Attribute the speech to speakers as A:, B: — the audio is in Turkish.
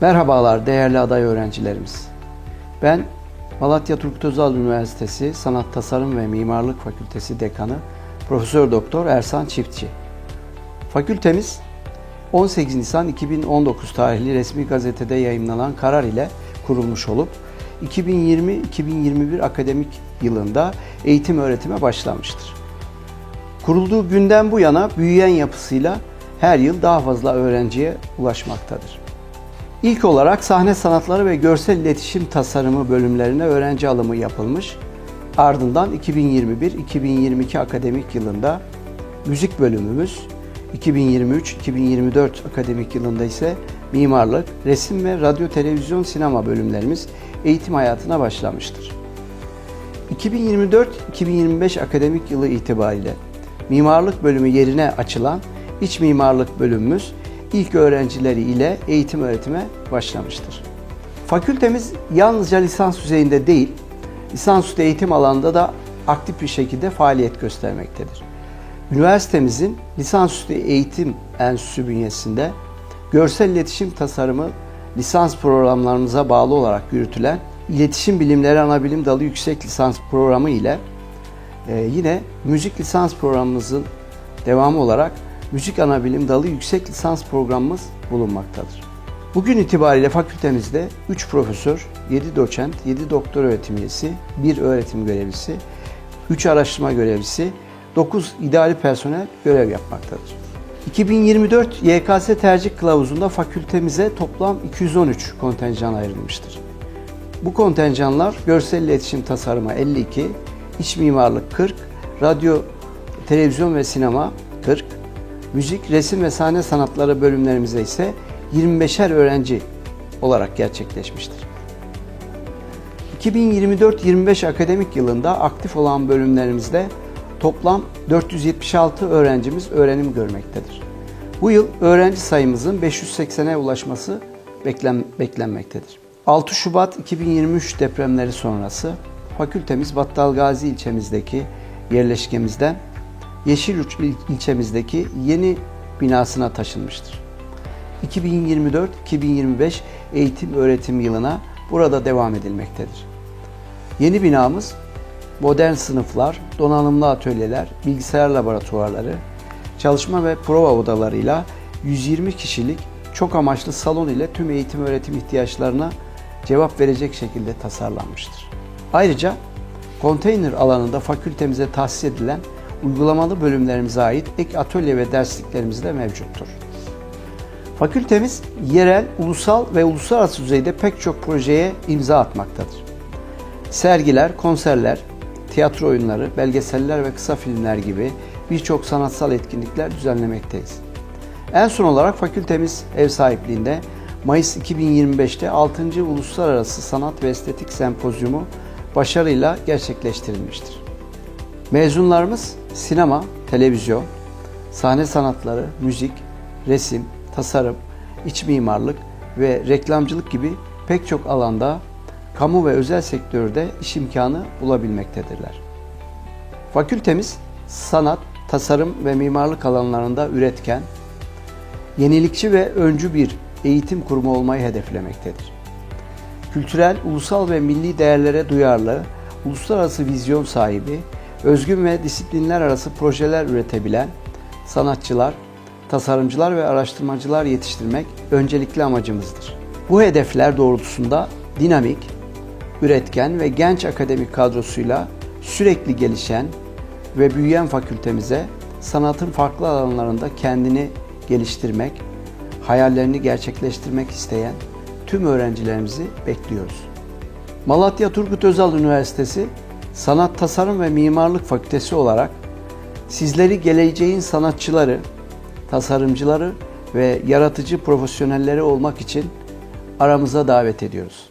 A: Merhabalar değerli aday öğrencilerimiz. Ben Malatya Turgut Özal Üniversitesi Sanat Tasarım ve Mimarlık Fakültesi Dekanı Profesör Doktor Ersan Çiftçi. Fakültemiz 18 Nisan 2019 tarihli resmi gazetede yayımlanan karar ile kurulmuş olup 2020-2021 akademik yılında eğitim öğretime başlamıştır. Kurulduğu günden bu yana büyüyen yapısıyla her yıl daha fazla öğrenciye ulaşmaktadır. İlk olarak sahne sanatları ve görsel iletişim tasarımı bölümlerine öğrenci alımı yapılmış. Ardından 2021-2022 akademik yılında müzik bölümümüz, 2023-2024 akademik yılında ise mimarlık, resim ve radyo, televizyon, sinema bölümlerimiz eğitim hayatına başlamıştır. 2024-2025 akademik yılı itibariyle mimarlık bölümü yerine açılan iç mimarlık bölümümüz ilk öğrencileri ile eğitim öğretime başlamıştır. Fakültemiz yalnızca lisans düzeyinde değil, lisansüstü eğitim alanında da aktif bir şekilde faaliyet göstermektedir. Üniversitemizin lisansüstü eğitim enstitüsü bünyesinde görsel iletişim tasarımı lisans programlarımıza bağlı olarak yürütülen İletişim Bilimleri Anabilim Dalı Yüksek Lisans Programı ile e, yine müzik lisans programımızın devamı olarak Müzik Anabilim Dalı Yüksek Lisans Programımız bulunmaktadır. Bugün itibariyle fakültemizde 3 profesör, 7 doçent, 7 doktor öğretim üyesi, 1 öğretim görevlisi, 3 araştırma görevlisi, 9 idari personel görev yapmaktadır. 2024 YKS tercih kılavuzunda fakültemize toplam 213 kontenjan ayrılmıştır. Bu kontenjanlar görsel iletişim tasarımı 52, iç mimarlık 40, radyo, televizyon ve sinema 40, müzik, resim ve sahne sanatları bölümlerimize ise 25'er öğrenci olarak gerçekleşmiştir. 2024-25 akademik yılında aktif olan bölümlerimizde toplam 476 öğrencimiz öğrenim görmektedir. Bu yıl öğrenci sayımızın 580'e ulaşması beklen, beklenmektedir. 6 Şubat 2023 depremleri sonrası fakültemiz Battalgazi ilçemizdeki yerleşkemizden Yeşiluç ilçemizdeki yeni binasına taşınmıştır. 2024-2025 eğitim öğretim yılına burada devam edilmektedir. Yeni binamız modern sınıflar, donanımlı atölyeler, bilgisayar laboratuvarları, çalışma ve prova odalarıyla 120 kişilik çok amaçlı salon ile tüm eğitim öğretim ihtiyaçlarına cevap verecek şekilde tasarlanmıştır. Ayrıca konteyner alanında fakültemize tahsis edilen uygulamalı bölümlerimize ait ek atölye ve dersliklerimiz de mevcuttur. Fakültemiz yerel, ulusal ve uluslararası düzeyde pek çok projeye imza atmaktadır. Sergiler, konserler, tiyatro oyunları, belgeseller ve kısa filmler gibi birçok sanatsal etkinlikler düzenlemekteyiz. En son olarak fakültemiz ev sahipliğinde Mayıs 2025'te 6. Uluslararası Sanat ve Estetik Sempozyumu başarıyla gerçekleştirilmiştir. Mezunlarımız sinema, televizyon, sahne sanatları, müzik, resim, tasarım, iç mimarlık ve reklamcılık gibi pek çok alanda kamu ve özel sektörde iş imkanı bulabilmektedirler. Fakültemiz sanat, tasarım ve mimarlık alanlarında üretken, yenilikçi ve öncü bir eğitim kurumu olmayı hedeflemektedir. Kültürel, ulusal ve milli değerlere duyarlı, uluslararası vizyon sahibi, özgün ve disiplinler arası projeler üretebilen sanatçılar, tasarımcılar ve araştırmacılar yetiştirmek öncelikli amacımızdır. Bu hedefler doğrultusunda dinamik, üretken ve genç akademik kadrosuyla sürekli gelişen ve büyüyen fakültemize sanatın farklı alanlarında kendini geliştirmek, hayallerini gerçekleştirmek isteyen tüm öğrencilerimizi bekliyoruz. Malatya Turgut Özal Üniversitesi Sanat Tasarım ve Mimarlık Fakültesi olarak sizleri geleceğin sanatçıları, tasarımcıları ve yaratıcı profesyonelleri olmak için aramıza davet ediyoruz.